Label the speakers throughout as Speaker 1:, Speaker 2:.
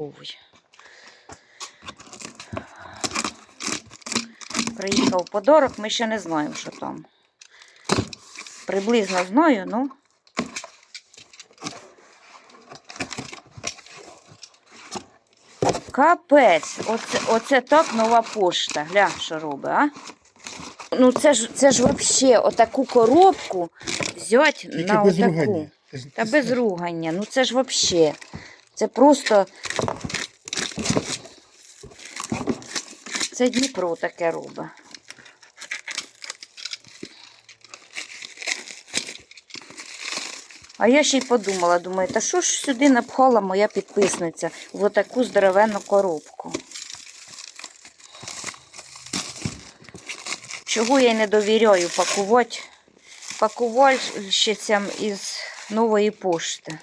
Speaker 1: розпаковую. Приїхав подарок, ми ще не знаємо, що там. Приблизно знаю, ну. Капець, оце, оце так нова пошта. Гля, що робить, а? Ну це ж це ж взагалі отаку коробку взяти на отаку. Та без ругання. Ну це ж взагалі. Це просто. Це Дніпро таке робить. А я ще й подумала, думаю, та що ж сюди напхала моя підписниця в отаку здоровенну коробку. Чого я й не довіряю пакувати пакувальщицям із нової пошти.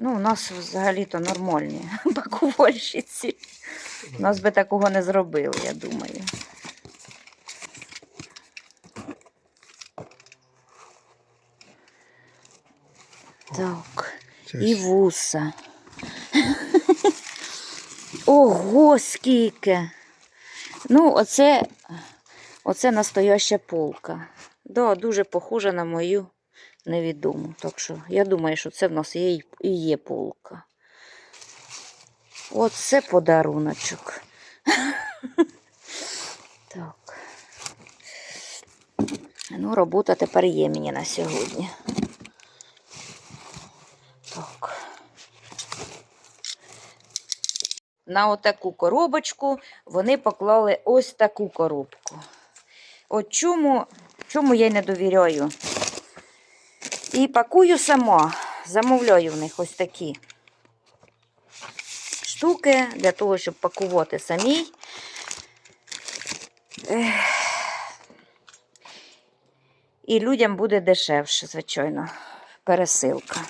Speaker 1: Ну, у нас взагалі-то нормальні пакувальщиці. У нас би такого не зробили, я думаю. Так, і вуса. Ого, скільки. Ну, оце, оце настояща полка. Да, дуже похожа на мою невідому. Так що я думаю, що це в нас є, і є полка. Оце подаруночок. Так. Ну, робота тепер є мені на сьогодні. Так. На отаку коробочку вони поклали ось таку коробку. От чому, чому я не довіряю. І пакую сама, замовляю в них ось такі штуки для того, щоб пакувати самій. І людям буде дешевше, звичайно, пересилка.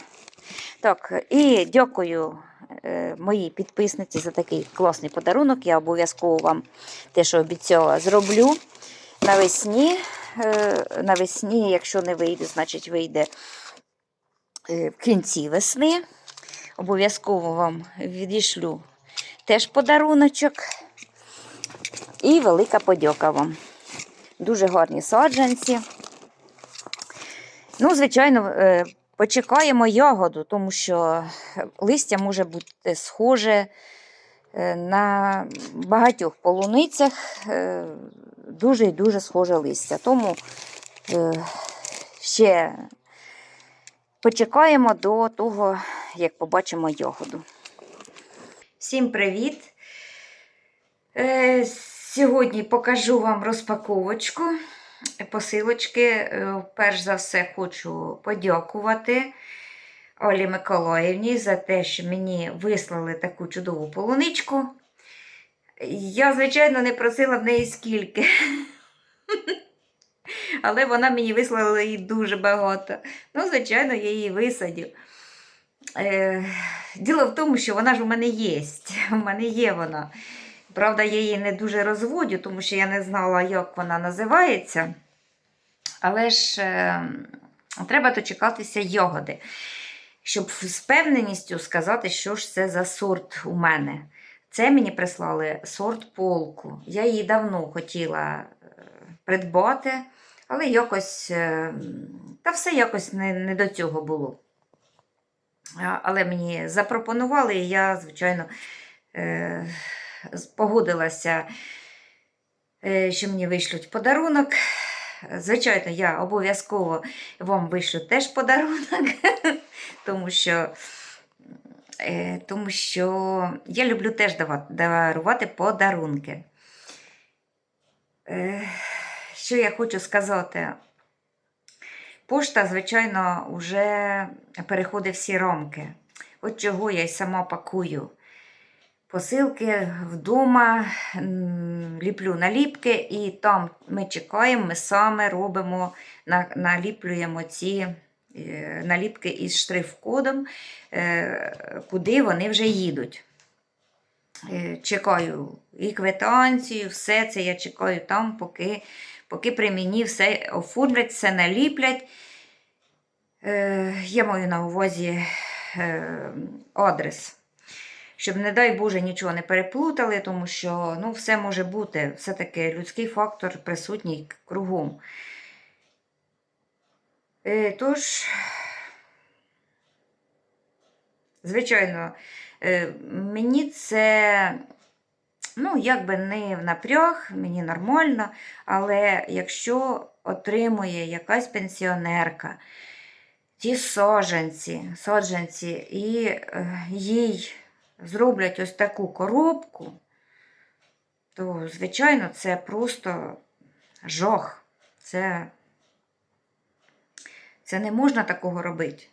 Speaker 1: Так, і дякую е, моїй підписниці за такий класний подарунок. Я обов'язково вам те, що обіцяла, зроблю навесні. Е, навесні, якщо не вийде, значить вийде в кінці весни. Обов'язково вам відійшлю теж подаруночок. І велика подяка вам. Дуже гарні саджанці. Ну, звичайно, е, почекаємо ягоду, тому що листя може бути схоже е, на багатьох полуницях. е, Дуже і дуже схоже листя. Тому е, ще почекаємо до того, як побачимо ягоду. Всім привіт! Е, Сьогодні покажу вам розпаковочку посилочки. Е, Перш за все, хочу подякувати Олі Миколаївні за те, що мені вислали таку чудову полуничку. Я, звичайно, не просила в неї скільки. Але вона мені вислала її дуже багато. Ну, звичайно, я її висадю. Е, Діло в тому, що вона ж у мене є. У мене є вона. Правда, я її не дуже розводю, тому що я не знала, як вона називається. Але ж е, треба дочекатися ягоди, щоб з впевненістю сказати, що ж це за сорт у мене. Це мені прислали сорт полку. Я її давно хотіла е, придбати, але якось, е, та все якось не, не до цього було. Але мені запропонували, і я, звичайно, е, погодилася, е, що мені вишлють подарунок. Звичайно, я обов'язково вам вишлю теж подарунок, тому що, тому що я люблю теж дарувати подарунки. Що я хочу сказати? Пошта, звичайно, вже переходить всі рамки. От чого я й сама пакую. Посилки вдома, ліплю наліпки, і там ми чекаємо, ми саме робимо, наліплюємо ці е, наліпки із штрих-кодом, е, куди вони вже їдуть. Е, Чекаю і квитанцію, все це я чекаю там, поки, поки при мені все оформлять, все наліплять. Е, Я маю на увазі е, адрес. щоб, не дай Боже, нічого не переплутали, тому що ну, все може бути, все-таки людський фактор присутній кругом. Е, Тож, звичайно, е, мені це, ну, якби не в напряг, мені нормально, але якщо отримує якась пенсіонерка, ті саджанці, саджанці, і е, їй зроблять ось таку коробку, то, звичайно, це просто жах. Це, це не можна такого робити.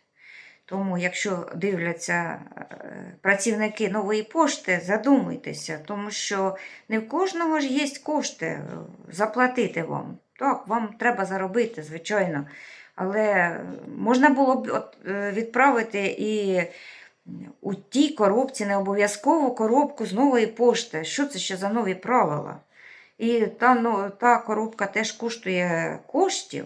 Speaker 1: Тому, якщо дивляться е, працівники нової пошти, задумуйтеся, тому що не в кожного ж є кошти е, заплатити вам. Так, вам треба заробити, звичайно. Але можна було б е, відправити і у тій коробці, не обов'язково коробку з нової пошти. Що це ще за нові правила? І та, ну, та коробка теж коштує коштів.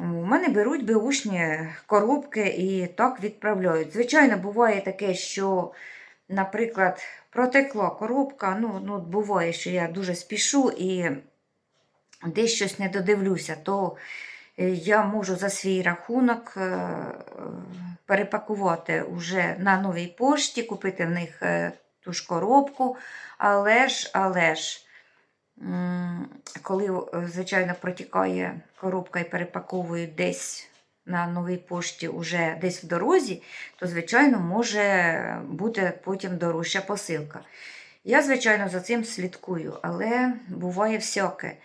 Speaker 1: У мене беруть беушні коробки і так відправляють. Звичайно, буває таке, що, наприклад, протекла коробка. Ну, ну буває, що я дуже спішу і десь щось не додивлюся, то е, я можу за свій рахунок е, перепакувати вже на новій пошті, купити в них е, ту ж коробку. Але ж, але ж, коли, звичайно, протікає коробка і перепаковують десь на новій пошті, уже десь в дорозі, то, звичайно, може бути потім дорожча посилка. Я, звичайно, за цим слідкую, але буває всяке.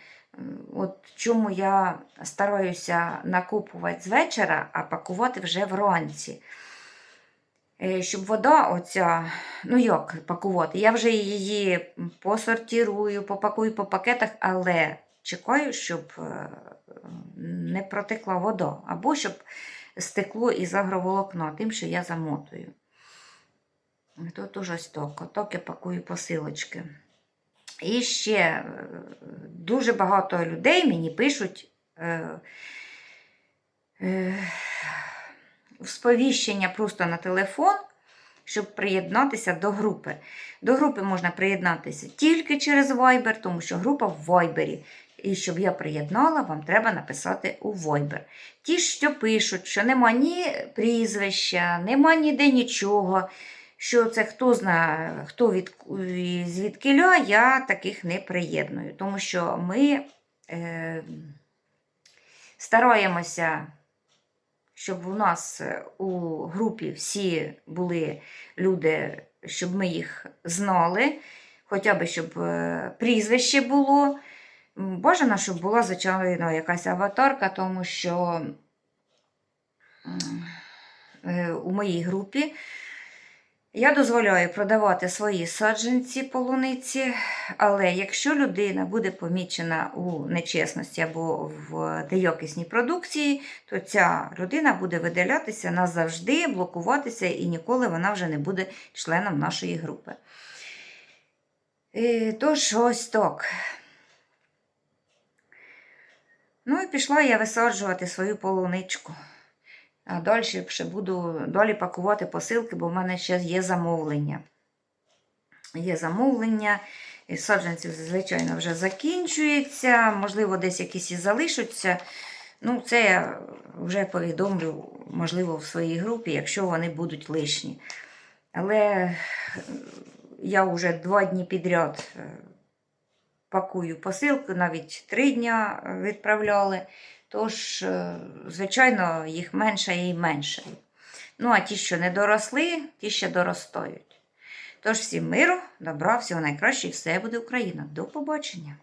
Speaker 1: От чому я стараюся накупувати з вечора, а пакувати вже вранці. Е, Щоб вода оця, ну як пакувати, я вже її посортирую, попакую по пакетах, але чекаю, щоб е, не протекла вода, або щоб стекло із агроволокна, тим, що я замотую. Тут уже сток, отак я пакую посилочки. І ще е, дуже багато людей мені пишуть е, е, сповіщення просто на телефон, щоб приєднатися до групи. До групи можна приєднатися тільки через Viber, тому що група в Viber. І щоб я приєднала, вам треба написати у Viber. Ті, що пишуть, що нема ні прізвища, нема ніде нічого, що це хто знає, хто від, звідкиля, я таких не приєдную. Тому що ми е, стараємося, щоб у нас у групі всі були люди, щоб ми їх знали, хоча б щоб е, прізвище було. Бажано, щоб була, звичайно, якась аватарка, тому що е, у моїй групі я дозволяю продавати свої саджанці полуниці, але якщо людина буде помічена у нечесності або в неякісній продукції, то ця людина буде видалятися назавжди, блокуватися і ніколи вона вже не буде членом нашої групи. Е, Тож, ось так. Ну і пішла я висаджувати свою полуничку. Далі ще буду далі пакувати посилки, бо в мене ще є замовлення. Є замовлення, і саджанці, звичайно, вже закінчується. Можливо, десь якісь і залишаться. Ну, це я вже повідомлю, можливо, в своїй групі, якщо вони будуть лишні. Але е, я вже два дні підряд е, пакую посилку, навіть три дня е, відправляли. Тож, е, звичайно, їх менше і менше. Ну, а ті, що не доросли, ті ще доростають. Тож, всім миру, добра, всього найкращого, і все буде Україна. До побачення!